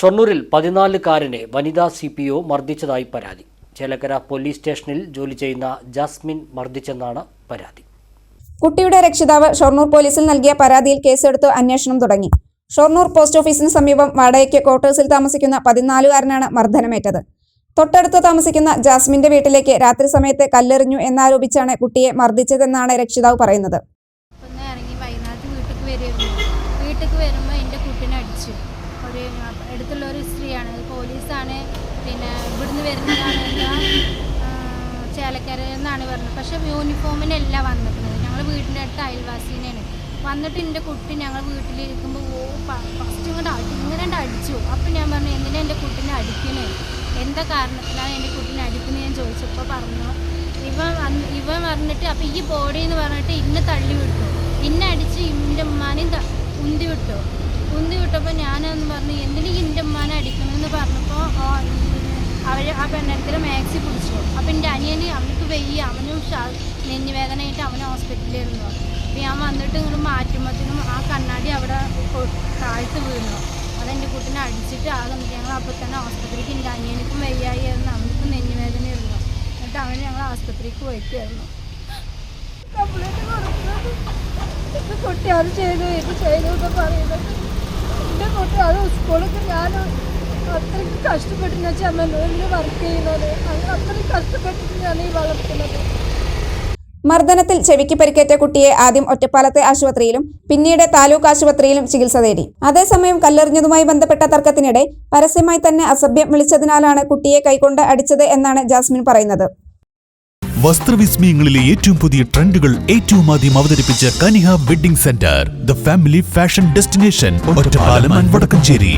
ഷൊർണൂരിൽ പതിനാലുകാരനെ വനിതാ C P O മർദ്ദിച്ചതായി പരാതി. Chelakkara police സ്റ്റേഷനിൽ ജോലി ചെയ്യുന്ന ജാസ്മിൻ മർദ്ദിച്ചെന്നാണ് പരാതി. കുട്ടിയുടെ രക്ഷിതാവ് ഷൊർണൂർ പോലീസിൽ നൽകിയ പരാതിയിൽ കേസെടുത്ത് അന്വേഷണം തുടങ്ങി. ഷൊർണൂർ പോസ്റ്റ് ഓഫീസിന് സമീപം വാടകയ്ക്ക് ക്വാർട്ടേഴ്സിൽ താമസിക്കുന്ന പതിനാലുകാരനാണ് മർദ്ദനമേറ്റത്. തൊട്ടടുത്ത് താമസിക്കുന്ന ജാസ്മിന്റെ വീട്ടിലേക്ക് രാത്രി സമയത്ത് കല്ലെറിഞ്ഞു എന്നാരോപിച്ചാണ് കുട്ടിയെ മർദ്ദിച്ചതെന്നാണ് രക്ഷിതാവ് പറയുന്നത്. വീട്ടിലേക്ക് വരുമ്പോൾ എന്റെ കുട്ടീനെ അടിച്ചു. ഒരു അടുത്തുള്ള ഒരു സ്ത്രീയാണ്. പോലീസാണ്. പിന്നെ ഇവിടുന്ന് വരുന്നതാണ് ചേലക്കര നിന്നാണ് പറഞ്ഞത്. പക്ഷേ യൂണിഫോമിനല്ല വന്നിട്ടുള്ളത്. ഞങ്ങൾ വീടിന്റെ അടുത്ത് അയൽവാസീനെയാണ് വന്നിട്ട് എന്റെ കുട്ടി ഞങ്ങൾ വീട്ടിലിരിക്കുമ്പോൾ ഓ ഫസ്റ്റ് ഇങ്ങോട്ട് അടി ഇങ്ങനെ അടിച്ചു. അപ്പം ഞാൻ പറഞ്ഞു എന്തിനാ എന്റെ കുട്ടീനെ അടിക്കണേ? എന്താ കാരണത്തിലാണ് എന്റെ കുട്ടീനെ അടിക്കുന്നത് ഞാൻ ചോദിച്ചപ്പോൾ പറഞ്ഞു ഇവൻ വന്ന് ഇവൻ പറഞ്ഞിട്ട് അപ്പം ഈ ബോഡി എന്ന് പറഞ്ഞിട്ട് ഇന്നെ തള്ളി വിട്ടു. ഇന്നെ അടിച്ച് എന്റെ ഉമ്മാനെയും ഉന്തി വിട്ടു. ഉന്തി വിട്ടപ്പോൾ ഞാനെന്ന് പറഞ്ഞു എന്തിനു എന്റെ ഉമ്മാനെ അടിക്കണമെന്ന് പറഞ്ഞപ്പോൾ അവർ ആ പെണ്ണത്തിൽ മാക്സി പിടിച്ചു. അപ്പം എന്റെ അനിയന് അവനക്ക് വെയ്യ അവനും ഷാ- നെഞ്ഞുവേദനയായിട്ട് അവൻ ഹോസ്പിറ്റലിലിരുന്നു അപ്പം ഞാൻ വന്നിട്ട് ഇങ്ങോട്ട് മാറ്റുമ്പോഴത്തേനും ആ കണ്ണാടി അവിടെ താഴ്ത്ത് വീണു. അതെന്റെ കുട്ടീനെ അടിച്ചിട്ട് ആ സമയത്ത് ഞങ്ങൾ അപ്പോൾ തന്നെ ആസ്പത്രിക്ക് എന്റെ അനിയനിക്കും വയ്യായി ആയിരുന്നു അവനക്കും ഇരുന്നു എന്നിട്ട് അവന് ഞങ്ങൾ ആസ്പത്രിക്ക് പോയിട്ടായിരുന്നു കുട്ടി അത് ചെയ്തു ചെയ്തു പറയുന്നത്. എന്റെ കുട്ടി അത് സ്കൂളിൽ ഞാൻ അത്രയ്ക്ക് കഷ്ടപ്പെട്ടു ഞാൻ ചെമ്മന്നൂരിൽ വർക്ക് ചെയ്യുന്നത്. അങ്ങനെ അത്രയും കഷ്ടപ്പെട്ടിട്ട് ഞാൻ ഈ വളർത്തുന്നത്. മർദ്ദനത്തിൽ ചെവിക്ക് പരിക്കേറ്റ കുട്ടിയെ ആദ്യം ഒറ്റപ്പാലത്തെ ആശുപത്രിയിലും പിന്നീട് താലൂക്ക് ആശുപത്രിയിലും ചികിത്സ തേടി അതേസമയം കല്ലെറിഞ്ഞതുമായി ബന്ധപ്പെട്ട തർക്കത്തിനിടെ പരസ്യമായി തന്നെ അസഭ്യം വിളിച്ചതിനാലാണ് കുട്ടിയെ കൈകൊണ്ട് അടിച്ചത് എന്നാണ് ജാസ്മിൻ പറയുന്നത്. വസ്ത്രവിസ്മയങ്ങളിലെ ഏറ്റവും പുതിയ ട്രെൻഡുകൾ ഏറ്റവും ആദ്യം അവതരിപ്പിച്ച Kaniha wedding centre the family fashion destination Vadakkanchery.